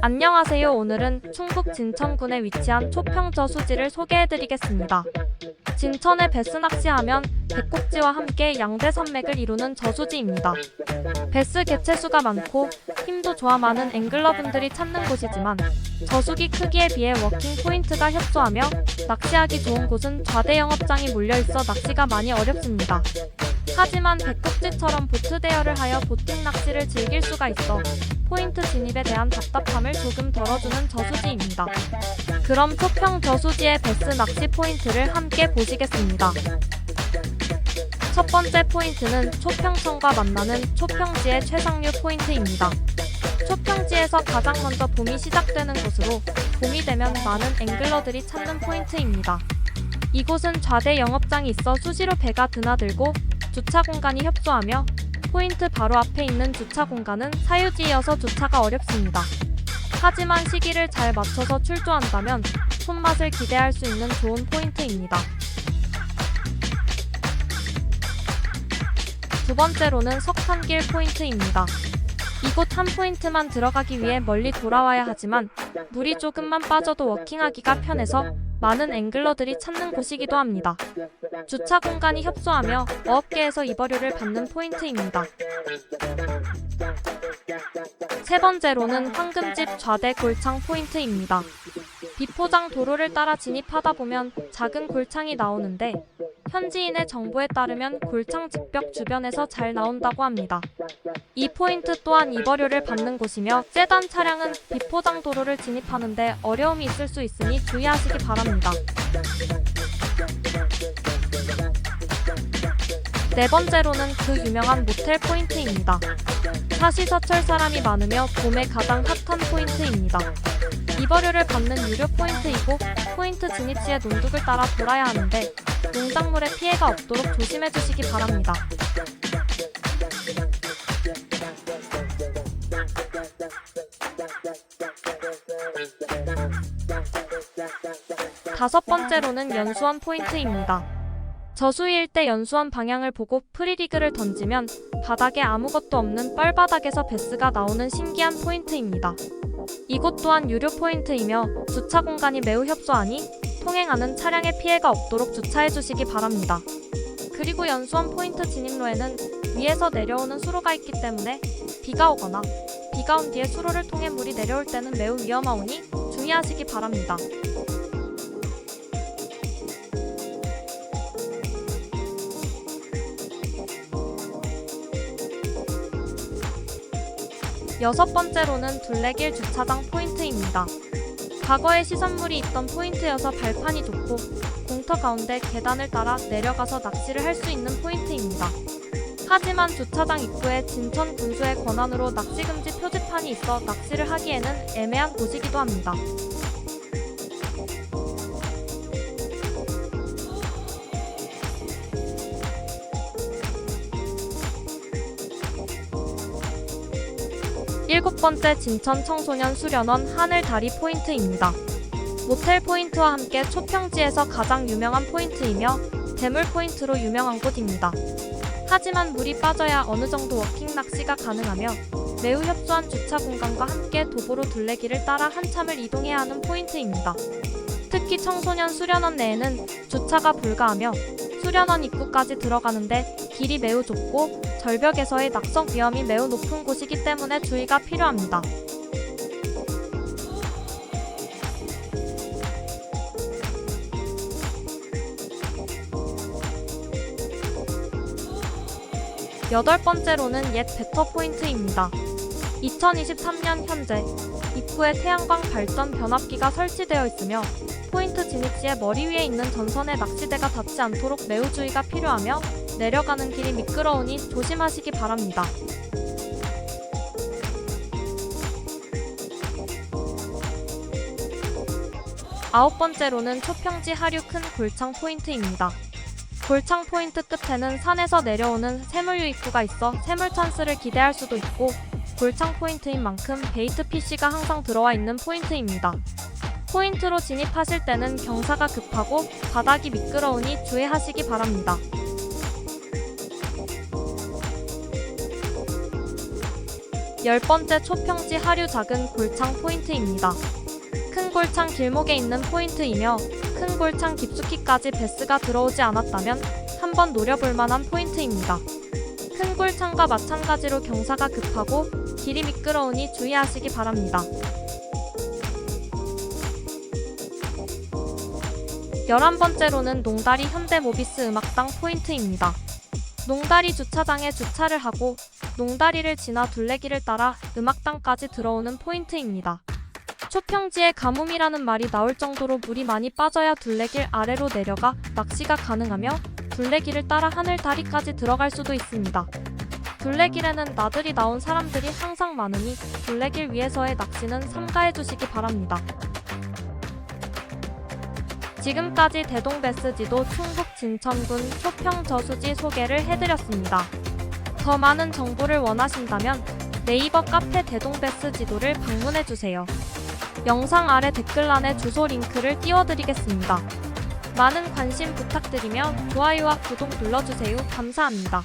안녕하세요. 오늘은 충북 진천군에 위치한 초평 저 수지를 소개해드리겠습니다. 진천의 베스 낚시하면 백곡지와 함께 양대 산맥을 이루는 저수지입니다. 베스 개체수가 많고 힘도 좋아 많은 앵글러분들이 찾는 곳이지만 저수기 크기에 비해 워킹 포인트가 협소하며 낚시하기 좋은 곳은 좌대 영업장이 몰려있어 낚시가 많이 어렵습니다. 하지만 백곡지처럼 보트 대여를 하여 보팅 낚시를 즐길 수가 있어 포인트 진입에 대한 답답함을 조금 덜어주는 저수지입니다. 그럼 초평 저수지의 베스 낚시 포인트를 함께 보시겠습니다. 첫 번째 포인트는 초평천과 만나는 초평지의 최상류 포인트입니다. 초평지에서 가장 먼저 봄이 시작되는 곳으로 봄이 되면 많은 앵글러들이 찾는 포인트입니다. 이곳은 좌대 영업장이 있어 수시로 배가 드나들고 주차 공간이 협소하며 포인트 바로 앞에 있는 주차 공간은 사유지이어서 주차가 어렵습니다. 하지만 시기를 잘 맞춰서 출조한다면 손맛을 기대할 수 있는 좋은 포인트입니다. 두 번째로는 석탄길 포인트입니다. 이곳 한 포인트만 들어가기 위해 멀리 돌아와야 하지만 물이 조금만 빠져도 워킹하기가 편해서 많은 앵글러들이 찾는 곳이기도 합니다. 주차 공간이 협소하며 어업계에서 입어료를 받는 포인트입니다. 세 번째로는 황금집 좌대 골창 포인트입니다. 비포장 도로를 따라 진입하다 보면 작은 골창이 나오는데 현지인의 정보에 따르면 골창 직벽 주변에서 잘 나온다고 합니다. 이 포인트 또한 입어료를 받는 곳이며 세단 차량은 비포장 도로를 진입하는데 어려움이 있을 수 있으니 주의하시기 바랍니다. 네 번째로는 그 유명한 모텔 포인트입니다. 사시사철 사람이 많으며 봄에 가장 핫한 포인트입니다. 입어료를 받는 유료 포인트이고 포인트 진입 시에 논둑을 따라 돌아야 하는데 농작물에 피해가 없도록 조심해 주시기 바랍니다. 다섯 번째로는 연수원 포인트입니다. 저수위일 때 연수원 방향을 보고 프리리그를 던지면 바닥에 아무것도 없는 뻘바닥에서 베스가 나오는 신기한 포인트입니다. 이곳 또한 유료 포인트이며 주차 공간이 매우 협소하니 통행하는 차량에 피해가 없도록 주차해 주시기 바랍니다. 그리고 연수원 포인트 진입로에는 위에서 내려오는 수로가 있기 때문에 비가 오거나 비가 온 뒤에 수로를 통해 물이 내려올 때는 매우 위험하오니 주의하시기 바랍니다. 여섯 번째로는 둘레길 주차장 포인트입니다. 과거에 시선물이 있던 포인트여서 발판이 좋고 공터 가운데 계단을 따라 내려가서 낚시를 할 수 있는 포인트입니다. 하지만 주차장 입구에 진천 군수의 권한으로 낚시 금지 표지판이 있어 낚시를 하기에는 애매한 곳이기도 합니다. 일곱 번째 진천 청소년 수련원 하늘다리 포인트입니다. 모텔 포인트와 함께 초평지에서 가장 유명한 포인트이며 대물 포인트로 유명한 곳입니다. 하지만 물이 빠져야 어느 정도 워킹 낚시가 가능하며 매우 협소한 주차 공간과 함께 도보로 둘레길을 따라 한참을 이동해야 하는 포인트입니다. 특히 청소년 수련원 내에는 주차가 불가하며 수련원 입구까지 들어가는데 길이 매우 좁고 절벽에서의 낙석 위험이 매우 높은 곳이기 때문에 주의가 필요합니다. 여덟 번째로는 옛 베터 포인트입니다. 2023년 현재 입구에 태양광 발전 변압기가 설치되어 있으며 포인트 진입 시에 머리 위에 있는 전선에 낚시대가 닿지 않도록 매우 주의가 필요하며 내려가는 길이 미끄러우니 조심하시기 바랍니다. 아홉 번째로는 초평지 하류 큰 골창 포인트입니다. 골창 포인트 끝에는 산에서 내려오는 새물류 입구가 있어 새물 찬스를 기대할 수도 있고 골창 포인트인 만큼 베이트 PC가 항상 들어와 있는 포인트입니다. 포인트로 진입하실 때는 경사가 급하고 바닥이 미끄러우니 주의하시기 바랍니다. 열 번째 초평지 하류 작은 골창 포인트입니다. 큰 골창 길목에 있는 포인트이며 큰 골창 깊숙이까지 베스가 들어오지 않았다면 한번 노려볼 만한 포인트입니다. 큰 골창과 마찬가지로 경사가 급하고 길이 미끄러우니 주의하시기 바랍니다. 열한 번째로는 농다리 현대모비스 음악당 포인트입니다. 농다리 주차장에 주차를 하고 농다리를 지나 둘레길을 따라 음악당까지 들어오는 포인트입니다. 초평지에 가뭄이라는 말이 나올 정도로 물이 많이 빠져야 둘레길 아래로 내려가 낚시가 가능하며 둘레길을 따라 하늘 다리까지 들어갈 수도 있습니다. 둘레길에는 나들이 나온 사람들이 항상 많으니 둘레길 위에서의 낚시는 삼가해 주시기 바랍니다. 지금까지 대동베스 지도 충북 진천군 초평 저수지 소개를 해드렸습니다. 더 많은 정보를 원하신다면 네이버 카페 대동베스 지도를 방문해주세요. 영상 아래 댓글란에 주소 링크를 띄워드리겠습니다. 많은 관심 부탁드리며 좋아요와 구독 눌러주세요. 감사합니다.